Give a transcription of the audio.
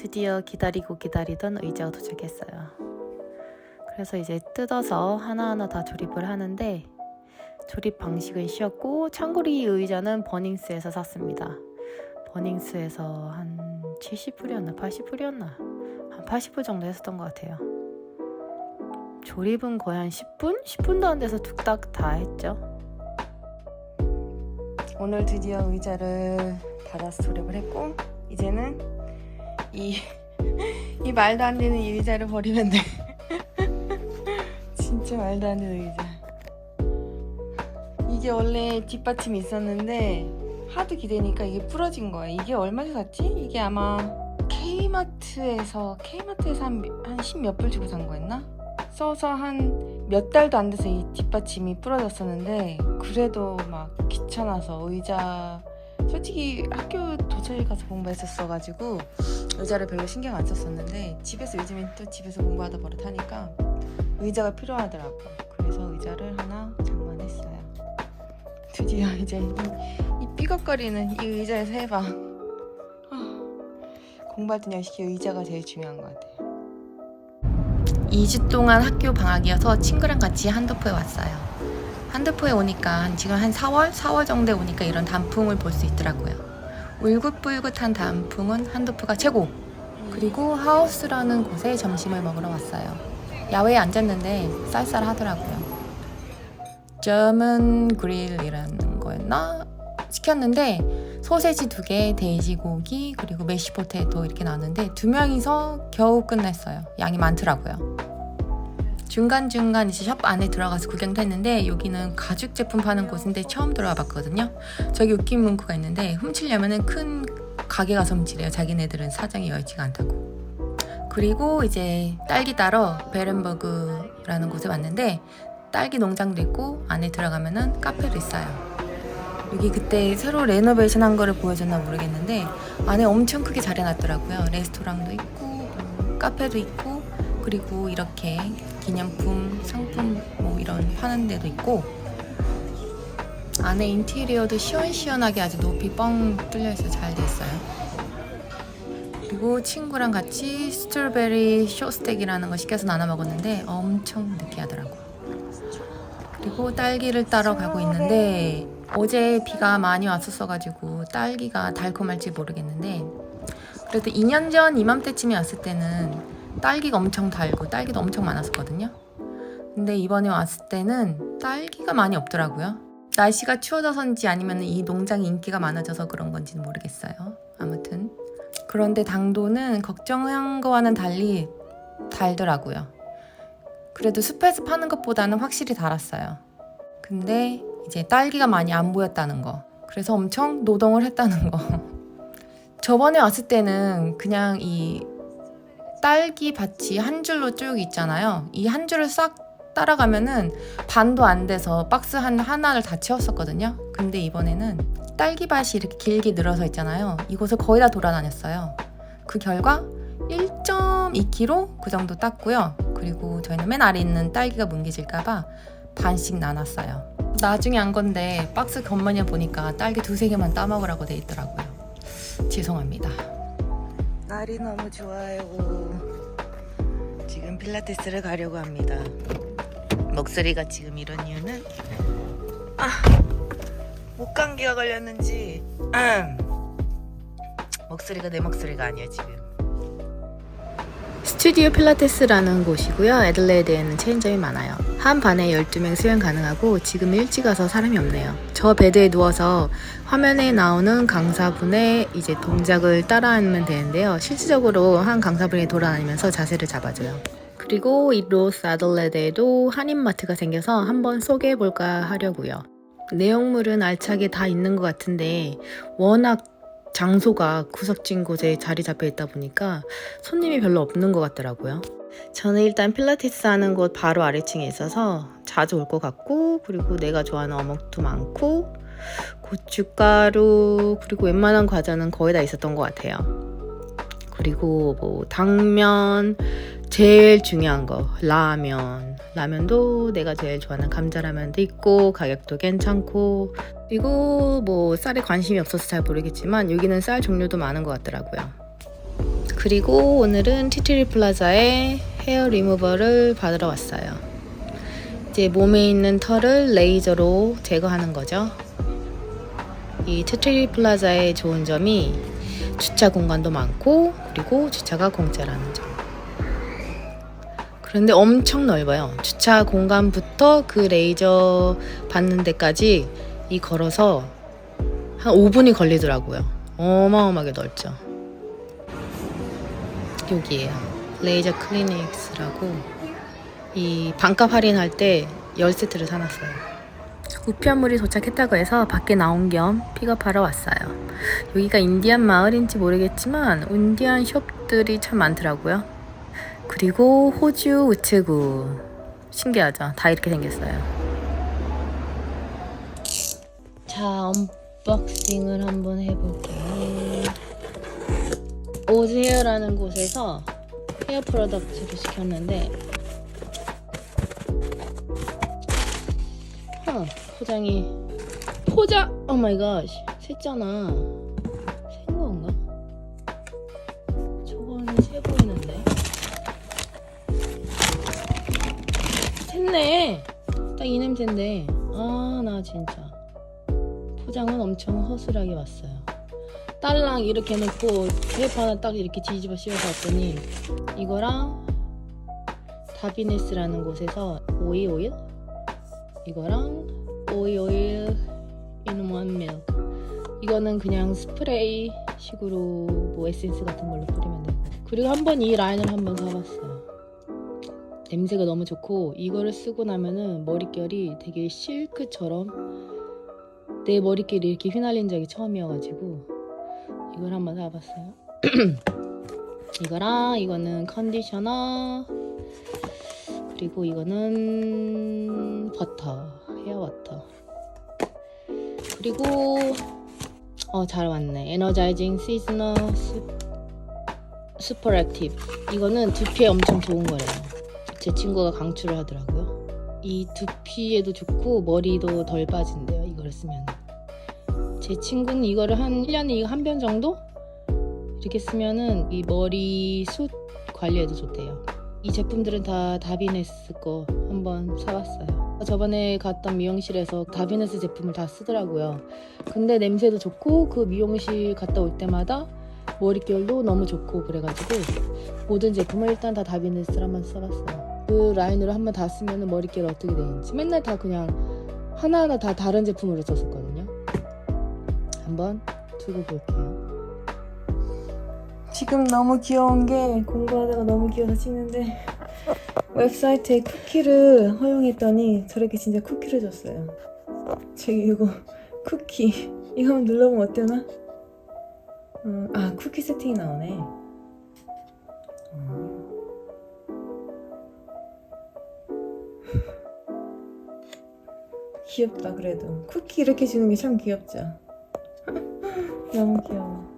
드디어 기다리고 기다리던 의자가 도착했어요. 그래서 이제 뜯어서 하나하나 다 조립을 하는데 조립 방식은 참고로 이 의자는 버닝스에서 샀습니다. 버닝스에서 한 70불이었나 80불이었나 한 80불 정도 했었던 것 같아요. 조립은 거의 한 10분? 10분도 안 돼서 뚝딱 다 했죠. 오늘 드디어 의자를 받아서 조립을 했고 이제는 이, 이 말도 안 되는 이 의자를 버리면 돼. 진짜 말도 안 되는 의자. 이게 원래 뒷받침이 있었는데 하도 기대니까 이게 부러진 거야. 이게 얼마에 샀지? 이게 아마 K마트에서 K마트에서 한한 십몇 불 주고 산 거였나? 써서 한 몇 달도 안 돼서 이 뒷받침이 부러졌었는데 그래도 막 귀찮아서 의자 솔직히 학교 도처에 가서 공부했었어가지고 의자를 별로 신경 안 썼었는데 집에서 요즘엔 또 집에서 공부하다 버릇하니까 의자가 필요하더라고. 그래서 의자를 하나 장만했어요. 드디어 이제 이, 이 삐걱거리는 이 의자에서 해봐. 아, 공부할 땐 역시 의자가 제일 중요한 것 같아요. 2주 동안 학교 방학이어서 친구랑 같이 한도포에 왔어요. 한도포에 오니까 한- 지금 한 4월? 4월 정도에 오니까 이런 단풍을 볼 수 있더라고요. 울긋불긋한 단풍은 한도포가 최고! 그리고 하우스라는 곳에 점심을 먹으러 왔어요. 야외에 앉았는데 쌀쌀하더라고요. 저먼 그릴이라는 거였나? 시켰는데 소세지 두 개, 돼지고기, 그리고 메시 포테이토 이렇게 나왔는데 두 명이서 겨우 끝냈어요. 양이 많더라고요. 중간중간 이제 샵 안에 들어가서 구경도 했는데 여기는 가죽 제품 파는 곳인데 처음 들어와 봤거든요. 저기 웃긴 문구가 있는데 훔치려면은 큰 가게 가서 훔치래요. 자기네들은 사정이 여의치가 않다고. 그리고 이제 딸기 따러 베른버그라는 곳에 왔는데 딸기 농장도 있고 안에 들어가면은 카페도 있어요. 여기 그때 새로 레노베이션 한 거를 보여줬나 모르겠는데 안에 엄청 크게 잘 해놨더라고요. 레스토랑도 있고 카페도 있고 그리고 이렇게 기념품 상품 뭐 이런 파는 데도 있고 안에 인테리어도 시원시원하게 아주 높이 뻥 뚫려 있어 잘 돼 있어요. 그리고 친구랑 같이 스트로베리 쇼스텍이라는 거 시켜서 나눠 먹었는데 엄청 느끼하더라고. 그리고 딸기를 따러 가고 있는데 어제 비가 많이 왔었어가지고 딸기가 달콤할지 모르겠는데 그래도 2년 전 이맘때쯤에 왔을 때는 딸기가 엄청 달고 딸기도 엄청 많았었거든요. 근데 이번에 왔을 때는 딸기가 많이 없더라고요. 날씨가 추워져서인지 아니면 이 농장이 인기가 많아져서 그런 건지는 모르겠어요. 아무튼 그런데 당도는 걱정한 거와는 달리 달더라고요. 그래도 숲에서 파는 것보다는 확실히 달았어요. 근데 이제 딸기가 많이 안 보였다는 거. 그래서 엄청 노동을 했다는 거. 저번에 왔을 때는 그냥 이 딸기 밭이 한 줄로 쭉 있잖아요. 이 한 줄을 싹 따라가면은 반도 안 돼서 박스 한 하나를 다 채웠었거든요. 근데 이번에는 딸기 밭이 이렇게 길게 늘어서 있잖아요. 이곳을 거의 다 돌아다녔어요. 그 결과 1.2kg 그 정도 땄고요. 그리고 저희는 맨 아래 있는 딸기가 뭉개질까봐 반씩 나눴어요. 나중에 안 건데 박스 겉면에 보니까 딸기 두세 개만 따먹으라고 돼 있더라고요. 죄송합니다. 날이 너무 좋아요. 지금 필라테스를 가려고 합니다. 목소리가 지금 이런 이유는 아, 목 감기가 걸렸는지 음, 목소리가 내 목소리가 아니야 지금. 스튜디오 필라테스라는 곳이고요. 애들레이드에는 체인점이 많아요. 한 반에 12명 수용 가능하고 지금 일찍 와서 사람이 없네요. 저 베드에 누워서 화면에 나오는 강사분의 이제 동작을 따라하면 되는데요. 실질적으로 한 강사분이 돌아다니면서 자세를 잡아줘요. 그리고 이 로스 아들레드에도 한인마트가 생겨서 한번 소개해볼까 하려고요. 내용물은 알차게 다 있는 것 같은데 워낙 장소가 구석진 곳에 자리 잡혀 있다 보니까 손님이 별로 없는 것 같더라고요. 저는 일단 필라테스 하는 곳 바로 아래층에 있어서 자주 올 것 같고 그리고 내가 좋아하는 어묵도 많고 고춧가루 그리고 웬만한 과자는 거의 다 있었던 것 같아요. 그리고 뭐 당면 제일 중요한 거 라면 라면도 내가 제일 좋아하는 감자라면도 있고 가격도 괜찮고 그리고 뭐 쌀에 관심이 없어서 잘 모르겠지만 여기는 쌀 종류도 많은 것 같더라고요. 그리고 오늘은 티트리 플라자에 헤어 리무버를 받으러 왔어요. 이제 몸에 있는 털을 레이저로 제거하는 거죠. 이 티트리 플라자의 좋은 점이 주차 공간도 많고 그리고 주차가 공짜라는 점. 그런데 엄청 넓어요. 주차 공간부터 그 레이저 받는 데까지 이 걸어서 한 5분이 걸리더라고요. 어마어마하게 넓죠. 여기에요. 레이저 클리닉스라고 이 반값 할인할 때 10세트를 사놨어요. 우편물이 도착했다고 해서 밖에 나온 겸 픽업하러 왔어요. 여기가 인디안 마을인지 모르겠지만 인디안 숍들이 참 많더라고요. 그리고 호주 우체국 신기하죠? 다 이렇게 생겼어요. 자, 언박싱을 한번 해볼게요. 오즈헤어라는 곳에서 헤어 프로덕트를 시켰는데 huh, 포장이 포장! 오 마이 갓 샜잖아 샌 건가? 저거는 새 보이는데 샜네 딱 이 냄새인데 아 나 진짜 포장은 엄청 허술하게 왔어요. 딸랑 이렇게 놓고 테이프 하나 딱 이렇게 뒤집어 씌워서 왔더니 이거랑 다비네스라는 곳에서 오이 오일 이거랑 오이 오일 in one 이거는 그냥 스프레이 식으로 뭐 에센스 같은 걸로 뿌리면 되고 그리고 한 번 이 라인을 한번 사봤어요. 냄새가 너무 좋고 이거를 쓰고 나면은 머릿결이 되게 실크처럼 내 머릿결이 이렇게 휘날린 적이 처음이어가지고 이걸 한번 사봤어요. 이거랑 이거는 컨디셔너 그리고 이거는 버터 헤어 버터. 그리고 어 잘 왔네. 에너자이징 시즈너 슈퍼 액티브 이거는 두피에 엄청 좋은 거래요. 제 친구가 강추를 하더라고요. 이 두피에도 좋고 머리도 덜 빠진대요 제 친구는 이거를 한 1년에 이거 한변 정도 이렇게 쓰면은 이 머리 숱 관리에도 좋대요. 이 제품들은 다 다비네스 거 한번 사봤어요. 저번에 갔던 미용실에서 다비네스 제품을 다 쓰더라고요. 근데 냄새도 좋고 그 미용실 갔다 올 때마다 머릿결도 너무 좋고 그래가지고 모든 제품을 일단 다 다비네스를 한번 써봤어요. 그 라인으로 한번 다 쓰면 머릿결 어떻게 되는지 맨날 다 그냥 하나하나 다 다른 제품으로 썼었거든요. 한번 두고 볼게요. 지금 너무 귀여운 게 공부하다가 너무 귀여워서 찍는데 웹사이트에 쿠키를 허용했더니 저렇게 진짜 쿠키를 줬어요. 저기 이거 쿠키 이거 한번 눌러보면 어때나? 어, 아 쿠키 세팅이 나오네. 어. 귀엽다 그래도 쿠키 이렇게 주는 게 참 귀엽죠. 너무 귀여워.